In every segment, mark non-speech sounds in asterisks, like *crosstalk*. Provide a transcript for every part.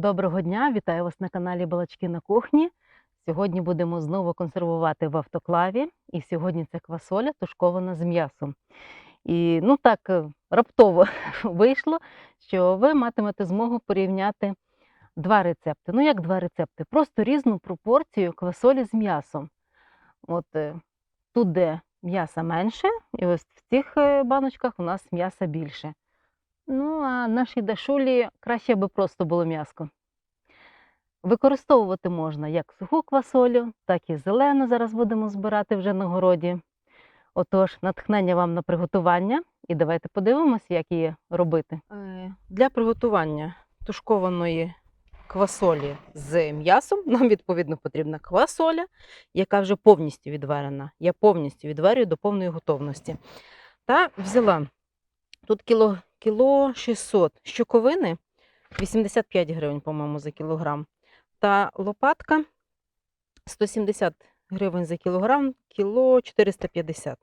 Доброго дня, вітаю вас на каналі Балачки на кухні. Сьогодні будемо знову консервувати в автоклаві. І сьогодні це квасоля тушкована з м'ясом. І ну так е, раптово *laughs* вийшло, що ви матимете змогу порівняти два рецепти. Ну, як два рецепти? Просто різну пропорцію квасолі з м'ясом. От е, тут, де м'яса менше, і ось в цих е, баночках у нас м'яса більше. Ну, а нашій дашулі краще би просто було м'яско. Використовувати можна як суху квасолю, так і зелену. Зараз будемо збирати вже на городі. Отож, натхнення вам на приготування. І давайте подивимося, як її робити. Е, Для приготування тушкованої квасолі з м'ясом нам відповідно потрібна квасоля, яка вже повністю відварена. Я повністю відварюю до повної готовності. Та взяла тут кіло, кіло 600 щоковини, 85 гривень, по-моєму, за кілограм. Та лопатка 170 гривень за кілограм, кіло 450.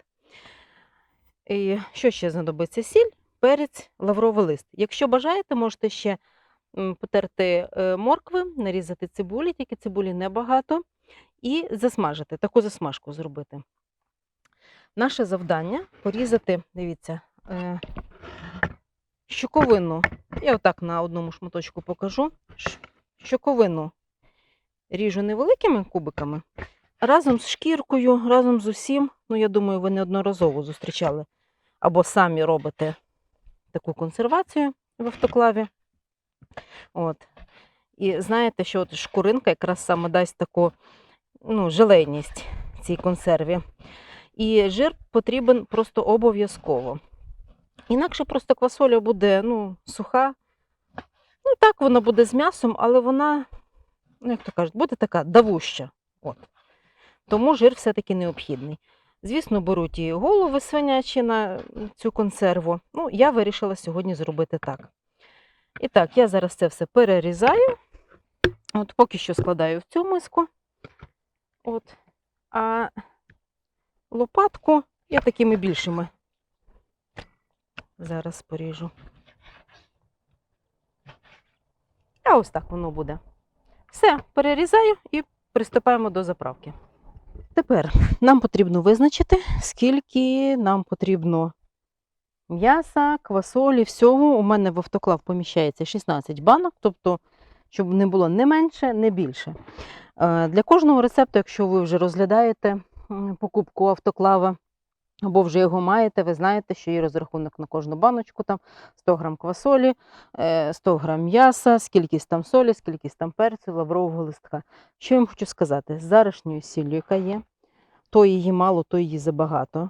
І що ще знадобиться? Сіль, перець, лавровий лист. Якщо бажаєте, можете ще потерти е, моркви, нарізати цибулі, тільки цибулі небагато, і засмажити, таку засмажку зробити. Наше завдання порізати, дивіться, е, щоковину. Я отак на одному шматочку покажу. Щоковину ріжу невеликими кубиками, разом з шкіркою, разом з усім. Ну, я думаю, ви неодноразово зустрічали або самі робите таку консервацію в автоклаві. От. І знаєте, що от шкуринка якраз саме дасть таку ну, желейність цій консерві. І жир потрібен просто обов'язково. Інакше просто квасоля буде ну, суха. Ну, так, вона буде з м'ясом, але вона, ну, як то кажуть, буде така давуща. От. Тому жир все-таки необхідний. Звісно, беруть і голови свинячі на цю консерву. Ну, я вирішила сьогодні зробити так. І так, я зараз це все перерізаю. От поки що складаю в цю миску. От. А лопатку я такими більшими зараз поріжу. А ось так воно буде. Все, перерізаю і приступаємо до заправки. Тепер нам потрібно визначити, скільки нам потрібно м'яса, квасолі, всього. У мене в автоклав поміщається 16 банок, тобто, щоб не було не менше, не більше. Е, Для кожного рецепту, якщо ви вже розглядаєте покупку автоклава, або вже його маєте, ви знаєте, що є розрахунок на кожну баночку, там 100 грам квасолі, е, 100 грам м'яса, скількись там солі, скількись там перцю, лаврового листка. Що я вам хочу сказати? З зарашньою сіллю, яка є, то її мало, то її забагато,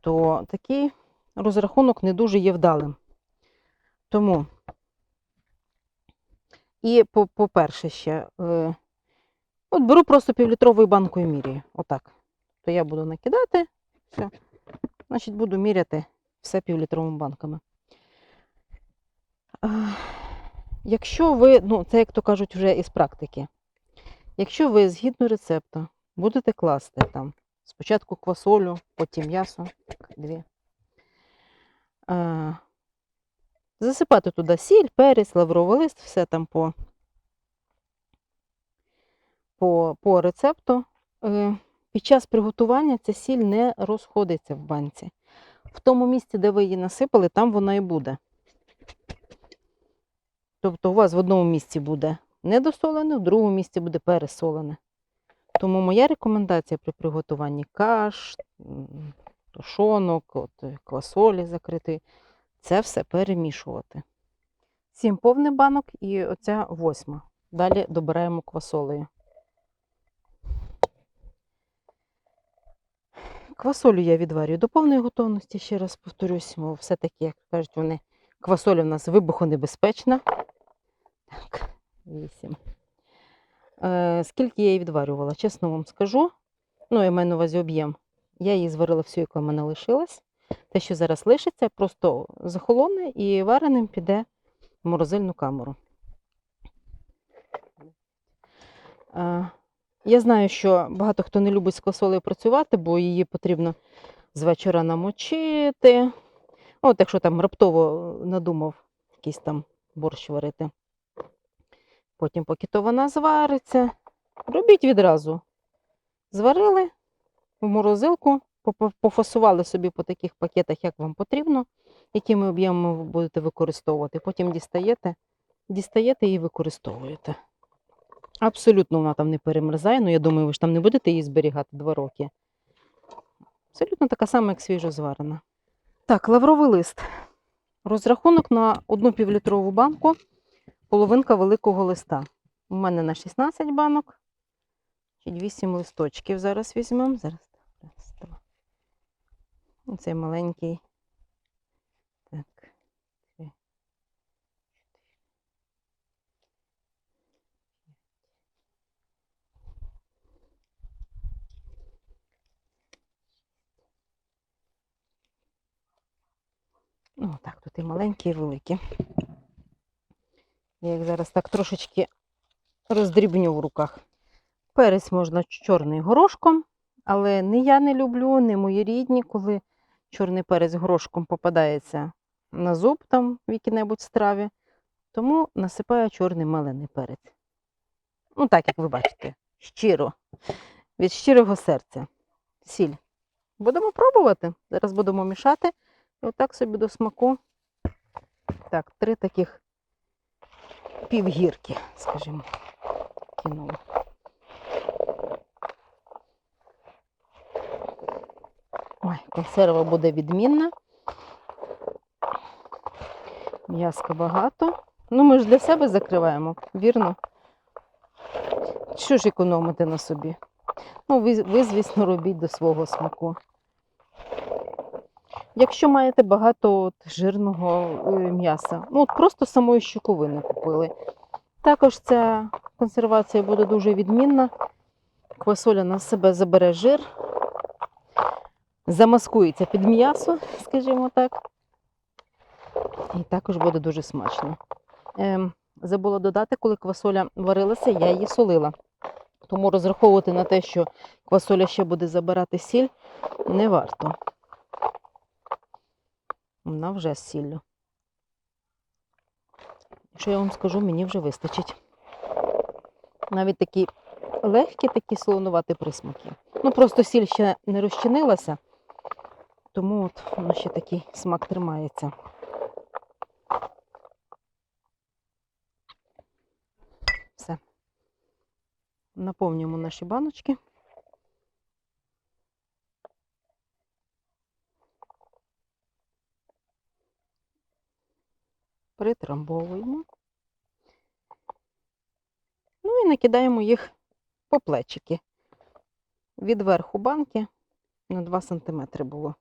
то такий розрахунок не дуже є вдалим. Тому, і по- по-перше, ще, е, от беру просто півлітровою банкою міряю. Отак. То я буду накидати, все. Значить, буду міряти все півлітровими банками. Якщо ви, ну, це як то кажуть вже із практики. Якщо ви згідно рецепту будете класти там спочатку квасолю, потім м'ясо, дві. А, засипати туди сіль, перець, лавровий лист, все там по, по, по рецепту. Під час приготування ця сіль не розходиться в банці. В тому місці, де ви її насипали, там вона і буде. Тобто у вас в одному місці буде недосолене, в другому місці буде пересолене. Тому моя рекомендація при приготуванні каш, тушонок, от, квасолі закрити, це все перемішувати. Сім повний банок і оця восьма. Далі добираємо квасолею. Квасолю я відварюю до повної готовності, ще раз повторюсь, бо все-таки, як кажуть, вони квасоля в нас вибухонебезпечна. Так, вісім. Е, скільки я її відварювала, чесно вам скажу. Ну, я маю на увазі об'єм. Я її зварила всю, яка в мене лишилась. Те, що зараз лишиться, просто захолоне і вареним піде в морозильну камеру. Е, я знаю, що багато хто не любить з квасолею працювати, бо її потрібно з вечора намочити. От, якщо там раптово надумав якийсь там борщ варити. Потім, поки то вона звариться, робіть відразу. Зварили в морозилку, пофасували собі по таких пакетах, як вам потрібно, якими об'ємами ви будете використовувати. Потім дістаєте, дістаєте і використовуєте. Абсолютно вона там не перемерзає. Ну, я думаю, ви ж там не будете її зберігати два роки. Абсолютно така сама, як свіжозварена. Так, лавровий лист. Розрахунок на одну півлітрову банку, половинка великого листа. У мене на 16 банок. 8 листочків зараз візьмемо. Зараз. Раз, два. Оцей маленький. Так. Три. Ну, так, тут і маленькі, і великі. Я їх зараз так трошечки роздрібню в руках. Перець можна чорний горошком, але не я не люблю, не мої рідні, коли чорний перець горошком попадається на зуб там в якій-небудь страві. Тому насипаю чорний мелений перець. Ну, так, як ви бачите, щиро, від щирого серця. Сіль. Будемо пробувати. Зараз будемо мішати. І отак собі до смаку. Так, три таких півгірки, скажімо, кинула. Ой, консерва буде відмінна. М'яска багато. Ну, ми ж для себе закриваємо, вірно? Що ж економити на собі? Ну, ви, ви, звісно, робіть до свого смаку. Якщо маєте багато от, жирного е, м'яса, ну от просто самої щуковини купили. Також ця консервація буде дуже відмінна. Квасоля на себе забере жир, замаскується під м'ясо, скажімо так. І також буде дуже смачно. Ем, забула додати, коли квасоля варилася, я її солила. Тому розраховувати на те, що квасоля ще буде забирати сіль, не варто. Вона вже з сіллю. Що я вам скажу, мені вже вистачить. Навіть такі легкі, такі солонуваті присмаки. Ну, просто сіль ще не розчинилася, тому от воно ще такий смак тримається. Все. Наповнюємо наші баночки. Притрамбовуємо. Ну і накидаємо їх по плечики. Від верху банки на 2 см було.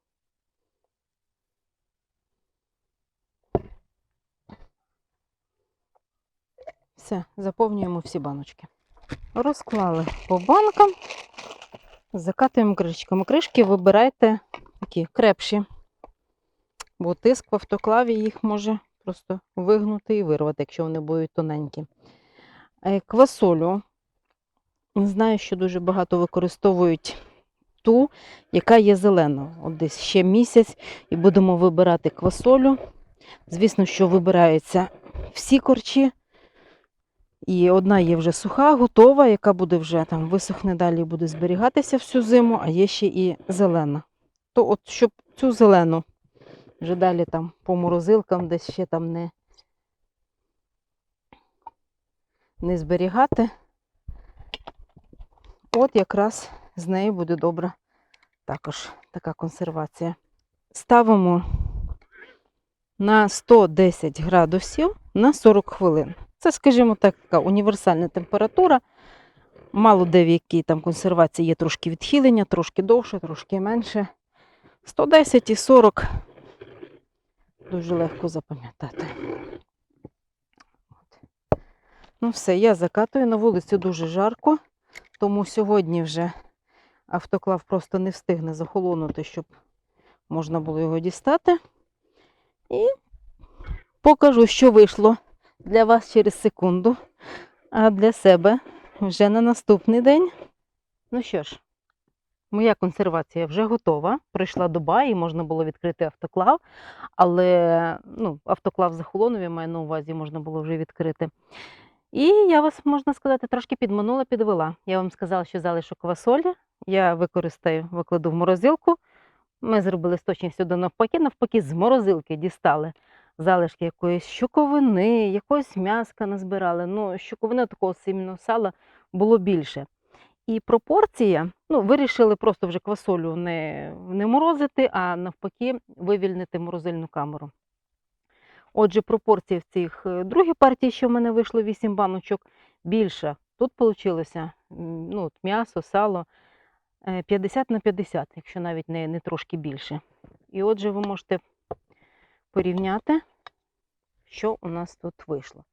Все, заповнюємо всі баночки. Розклали по банкам, закатуємо кришками. Кришки вибирайте такі крепші, бо тиск в автоклаві їх може просто вигнути і вирвати, якщо вони будуть тоненькі. Е, Квасолю. Знаю, що дуже багато використовують ту, яка є зелена. От десь ще місяць і будемо вибирати квасолю. Звісно, що вибираються всі корчі. І одна є вже суха, готова, яка буде вже там висохне далі і буде зберігатися всю зиму, а є ще і зелена. То от щоб цю зелену вже далі там по морозилкам десь ще там не, не зберігати. От якраз з нею буде добра також така консервація. Ставимо на 110 градусів на 40 хвилин. Це, скажімо так, така універсальна температура. Мало де в якій там консервації є трошки відхилення, трошки довше, трошки менше. 110 і 40 дуже легко запам'ятати. Ну все, я закатую. На вулиці дуже жарко, тому сьогодні вже автоклав просто не встигне захолонути, щоб можна було його дістати. І покажу, що вийшло для вас через секунду, а для себе вже на наступний день. Ну що ж, моя консервація вже готова. Прийшла доба і можна було відкрити автоклав, але ну, автоклав захолонув, я маю на увазі, можна було вже відкрити. І я вас, можна сказати, трошки підманула, підвела. Я вам сказала, що залишок квасолі я використаю, викладу в морозилку. Ми зробили з точністю до навпаки, навпаки, з морозилки дістали залишки якоїсь щуковини, якогось м'яска назбирали. Ну, щуковини такого сильного сала було більше. І пропорція, ну, вирішили просто вже квасолю не, не морозити, а навпаки, вивільнити морозильну камеру. Отже, пропорція в цих е, другій партії, що в мене вийшло 8 баночок, більша. Тут вийшло ну, м'ясо, сало е, 50 на 50, якщо навіть не, не трошки більше. І отже, ви можете порівняти, що у нас тут вийшло.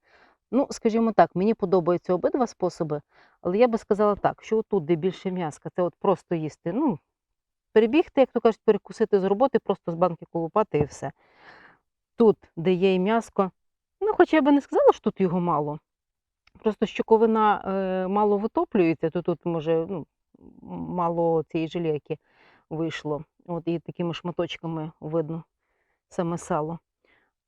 Ну, скажімо так, мені подобаються обидва способи, але я би сказала так, що отут, де більше м'яска, це от просто їсти. Ну, перебігти, як то кажуть, перекусити з роботи, просто з банки колупати і все. Тут, де є і м'яско, ну, хоча я би не сказала, що тут його мало. Просто щоковина е, мало витоплюється, то тут може ну, мало цієї жилейки вийшло. От і такими шматочками видно саме сало.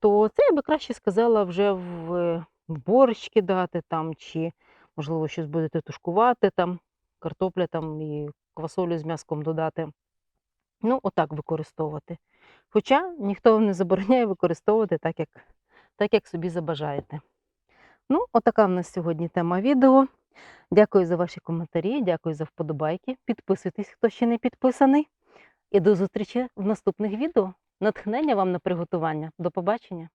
То це я би краще сказала вже в борщ кидати там, чи, можливо, щось будете тушкувати там, картопля там і квасолю з м'яском додати. Ну, отак використовувати. Хоча ніхто вам не забороняє використовувати так, як, так, як собі забажаєте. Ну, отака в нас сьогодні тема відео. Дякую за ваші коментарі, дякую за вподобайки. Підписуйтесь, хто ще не підписаний. І до зустрічі в наступних відео. Натхнення вам на приготування. До побачення!